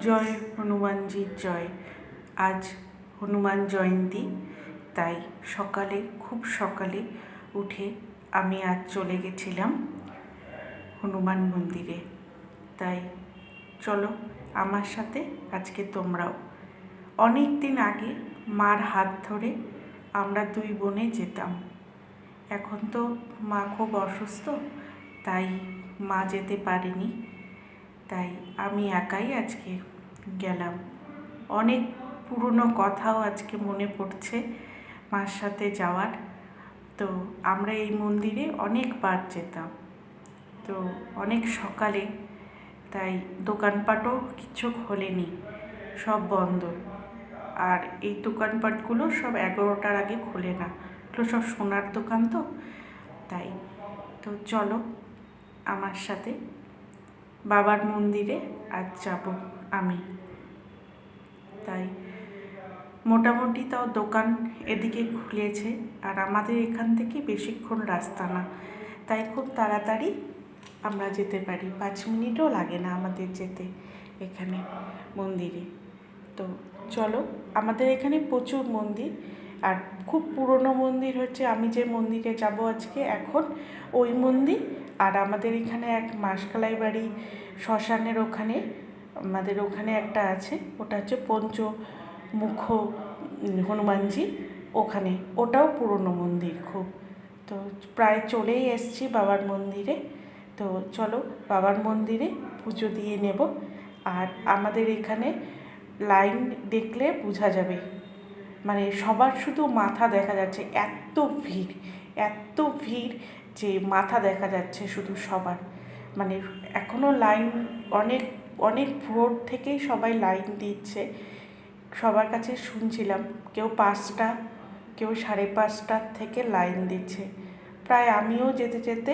জয় হনুমানজির জয়। আজ হনুমান জয়ন্তী, তাই সকালে, খুব সকালে উঠে আমি আজ চলে গেছিলাম হনুমান মন্দিরে। তাই চলো আমার সাথে আজকে তোমরাও। অনেক দিন আগে মার হাত ধরে আমরা দুই বোনে যেতাম। এখন তো মা খুব অসুস্থ, তাই মা যেতে পারেনি। তাই আমি একাই আজকে গেলাম। অনেক পুরনো কথাও আজকে মনে পড়ছে মার সাথে যাওয়ার। তো আমরা এই মন্দিরে অনেকবার যেতাম। তো অনেক সকালে, তাই দোকানপাটও কিছু খোলেনি, সব বন্ধ। আর এই দোকানপাটগুলো সব এগারোটার আগে খোলে না। এগুলো সব সোনার দোকান তো, তাই। তো চলো আমার সাথে বাবার মন্দিরে আজ যাব আমি। তাই মোটামুটি তাও দোকান এদিকে খুলেছে আর আমাদের এখান থেকে বেশিক্ষণ রাস্তা না। তাই খুব তাড়াতাড়ি আমরা যেতে পারি। পাঁচ মিনিটও লাগে না আমাদের যেতে এখানে মন্দিরে। তো চলো, আমাদের এখানে প্রচুর মন্দির। আর খুব পুরনো মন্দির হচ্ছে, আমি যে মন্দিরে যাব আজকে এখন, ওই মন্দির। আর আমাদের এখানে এক মাসকালাই বাড়ি শ্মশানের ওখানে, আমাদের ওখানে একটা আছে, ওটা হচ্ছে পঞ্চমুখ হনুমানজি ওখানে। ওটাও পুরনো মন্দির খুব। তো প্রায় চলেই এসছি বাবার মন্দিরে। তো চলো বাবার মন্দিরে পুজো দিয়ে নেব। আর আমাদের এখানে লাইন দেখলে বোঝা যাবে। মানে সবার শুধু মাথা দেখা যাচ্ছে, এত ভিড় এত ভিড় যে মাথা দেখা যাচ্ছে শুধু সবার। মানে এখনও লাইন অনেক অনেক ভোর থেকেই সবাই লাইন দিচ্ছে। সবার কাছে শুনছিলাম, কেউ পাঁচটা, কেউ সাড়ে পাঁচটার থেকে লাইন দিচ্ছে। প্রায় আমিও যেতে যেতে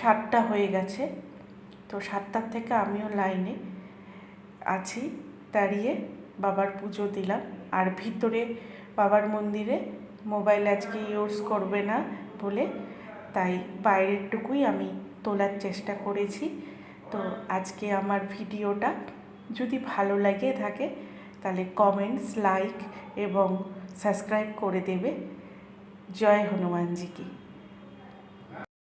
সাতটা হয়ে গেছে, তো সাতটার থেকে আমিও লাইনে আছি, দাঁড়িয়ে বাবার পুজো দিলাম। আর ভিতরে বাবার মন্দিরে মোবাইল আজকে ইউজ করবে না বলে, তাই বাইরেরটুকুই আমি তোলার চেষ্টা করেছি। তো আজকে আমার ভিডিওটা যদি ভালো লাগে থাকে, তাহলে কমেন্টস লাইক এবং সাবস্ক্রাইব করে দেবে। জয় হনুমানজি কি